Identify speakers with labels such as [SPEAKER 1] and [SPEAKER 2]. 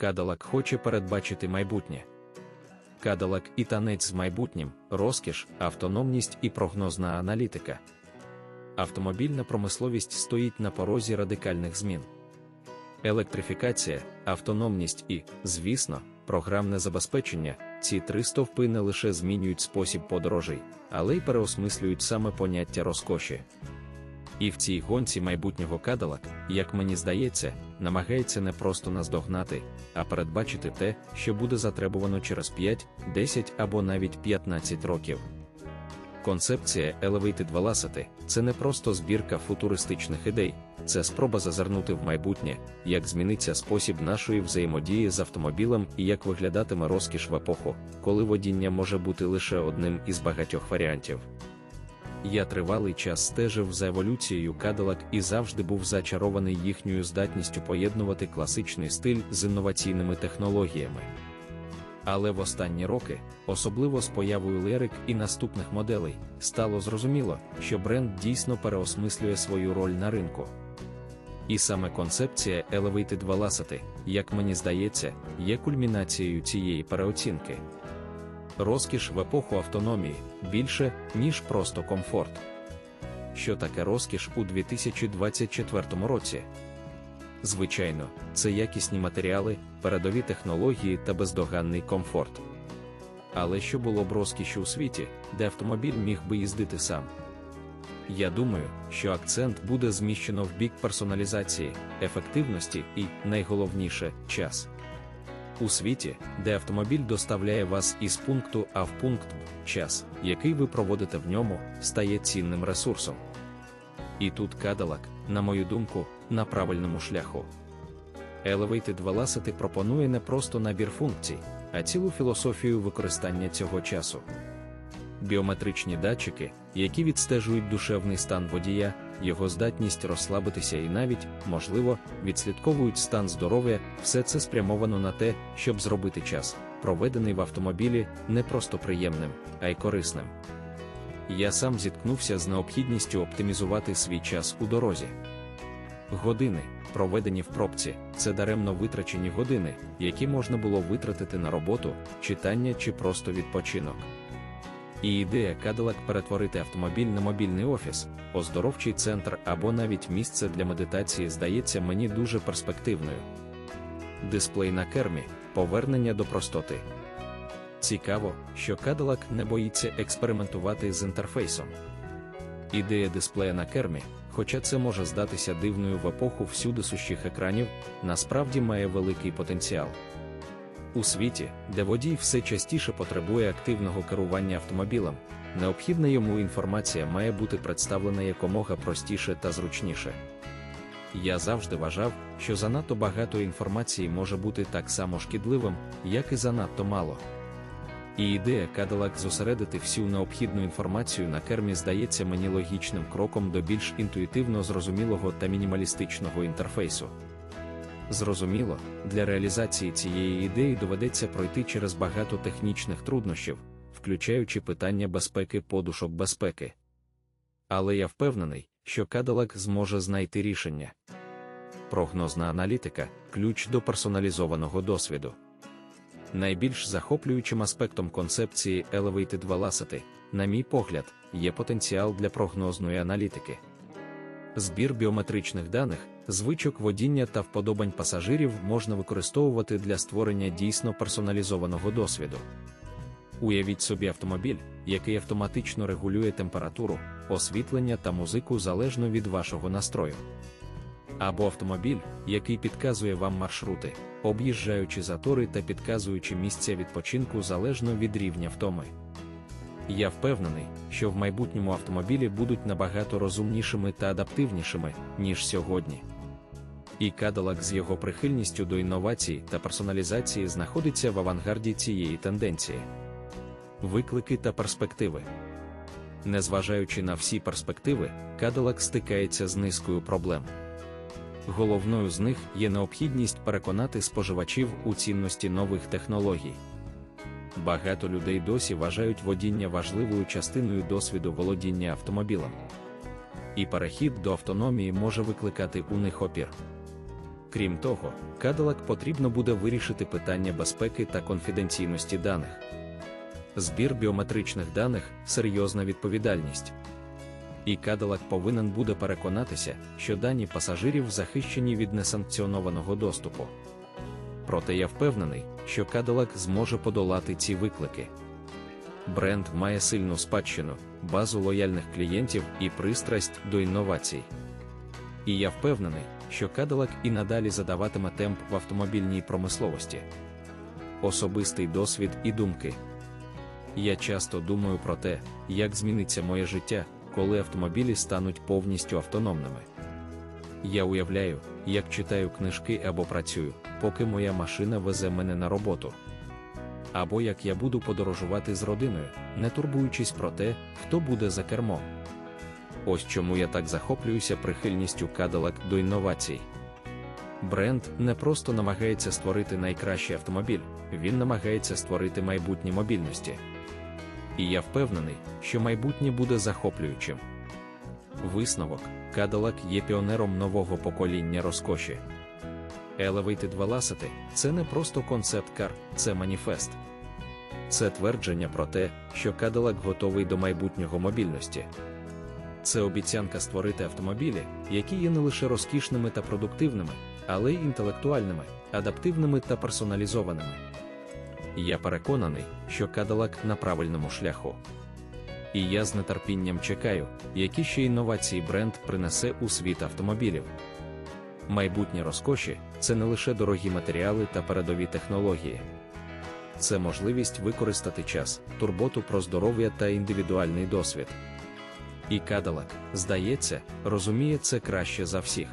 [SPEAKER 1] Кадалак хоче передбачити майбутнє. Кадалак і танець з майбутнім, розкіш, автономність і прогнозна аналітика. Автомобільна промисловість стоїть на порозі радикальних змін. Електрифікація, автономність і, звісно, програмне забезпечення ці три стовпи не лише змінюють спосіб подорожей, але й переосмислюють саме поняття розкоші. І в цій гонці майбутнього кадалак, як мені здається, намагається не просто наздогнати, а передбачити те, що буде затребувано через 5, 10 або навіть 15 років. Концепція Elevated Velocity – це не просто збірка футуристичних ідей, це спроба зазирнути в майбутнє, як зміниться спосіб нашої взаємодії з автомобілем і як виглядатиме розкіш в епоху, коли водіння може бути лише одним із багатьох варіантів. Я тривалий час стежив за еволюцією Cadillac і завжди був зачарований їхньою здатністю поєднувати класичний стиль з інноваційними технологіями. Але в останні роки, особливо з появою Lyric і наступних моделей, стало зрозуміло, що бренд дійсно переосмислює свою роль на ринку. І саме концепція Elevated Velocity, як мені здається, є кульмінацією цієї переоцінки. Розкіш в епоху автономії більше, ніж просто комфорт. Що таке розкіш у 2024 році? Звичайно, це якісні матеріали, передові технології та бездоганний комфорт. Але що було б розкіші у світі, де автомобіль міг би їздити сам? Я думаю, що акцент буде зміщено в бік персоналізації, ефективності і, найголовніше, час. У світі, де автомобіль доставляє вас із пункту А в пункт Б, час, який ви проводите в ньому, стає цінним ресурсом. І тут Cadillac, на мою думку, на правильному шляху. Elevated Velocity пропонує не просто набір функцій, а цілу філософію використання цього часу. Біометричні датчики, які відстежують душевний стан водія, його здатність розслабитися і навіть, можливо, відслідковують стан здоров'я, все це спрямовано на те, щоб зробити час, проведений в автомобілі, не просто приємним, а й корисним. Я сам зіткнувся з необхідністю оптимізувати свій час у дорозі. Години, проведені в пробці, це даремно витрачені години, які можна було витратити на роботу, читання чи просто відпочинок. І ідея Cadillac перетворити автомобіль на мобільний офіс, оздоровчий центр або навіть місце для медитації здається мені дуже перспективною. Дисплей на кермі повернення до простоти. Цікаво, що Cadillac не боїться експериментувати з інтерфейсом. Ідея дисплея на кермі, хоча це може здатися дивною в епоху всюди сущих екранів, насправді має великий потенціал. У світі, де водій все частіше потребує активного керування автомобілем, необхідна йому інформація має бути представлена якомога простіше та зручніше. Я завжди вважав, що занадто багато інформації може бути так само шкідливим, як і занадто мало. І ідея Cadillac зосередити всю необхідну інформацію на кермі здається мені логічним кроком до більш інтуїтивно зрозумілого та мінімалістичного інтерфейсу. Зрозуміло, для реалізації цієї ідеї доведеться пройти через багато технічних труднощів, включаючи питання безпеки подушок безпеки. Але я впевнений, що Cadillac зможе знайти рішення. Прогнозна аналітика ключ до персоналізованого досвіду. Найбільш захоплюючим аспектом концепції Elevated Velocity, на мій погляд, є потенціал для прогнозної аналітики. Збір біометричних даних, звичок водіння та вподобань пасажирів можна використовувати для створення дійсно персоналізованого досвіду. Уявіть собі автомобіль, який автоматично регулює температуру, освітлення та музику залежно від вашого настрою. Або автомобіль, який підказує вам маршрути, об'їжджаючи затори та підказуючи місця відпочинку залежно від рівня втоми. Я впевнений, що в майбутньому автомобілі будуть набагато розумнішими та адаптивнішими, ніж сьогодні. І Cadillac з його прихильністю до інновацій та персоналізації знаходиться в авангарді цієї тенденції. Виклики та перспективи. Незважаючи на всі перспективи, Cadillac стикається з низкою проблем. Головною з них є необхідність переконати споживачів у цінності нових технологій. Багато людей досі вважають водіння важливою частиною досвіду володіння автомобілем. І перехід до автономії може викликати у них опір. Крім того, Cadillac потрібно буде вирішити питання безпеки та конфіденційності даних. Збір біометричних даних серйозна відповідальність. І Cadillac повинен буде переконатися, що дані пасажирів захищені від несанкціонованого доступу. Проте я впевнений, що Cadillac зможе подолати ці виклики. Бренд має сильну спадщину, базу лояльних клієнтів і пристрасть до інновацій. І я впевнений, що Cadillac і надалі задаватиме темп в автомобільній промисловості. Особистий досвід і думки. Я часто думаю про те, як зміниться моє життя, коли автомобілі стануть повністю автономними. Я уявляю, як читаю книжки або працюю, поки моя машина везе мене на роботу. Або як я буду подорожувати з родиною, не турбуючись про те, хто буде за кермом. Ось чому я так захоплююся прихильністю Cadillac до інновацій. Бренд не просто намагається створити найкращий автомобіль, він намагається створити майбутнє мобільності. І я впевнений, що майбутнє буде захоплюючим. Висновок Cadillac є піонером нового покоління розкоші. Elevated Velocity – це не просто концепт-кар, це маніфест. Це твердження про те, що Cadillac готовий до майбутнього мобільності. Це обіцянка створити автомобілі, які є не лише розкішними та продуктивними, але й інтелектуальними, адаптивними та персоналізованими. Я переконаний, що Cadillac на правильному шляху. І я з нетерпінням чекаю, які ще інновації бренд принесе у світ автомобілів. Майбутнє розкоші це не лише дорогі матеріали та передові технології. Це можливість використати час, турботу про здоров'я та індивідуальний досвід. І Cadillac, здається, розуміє це краще за всіх.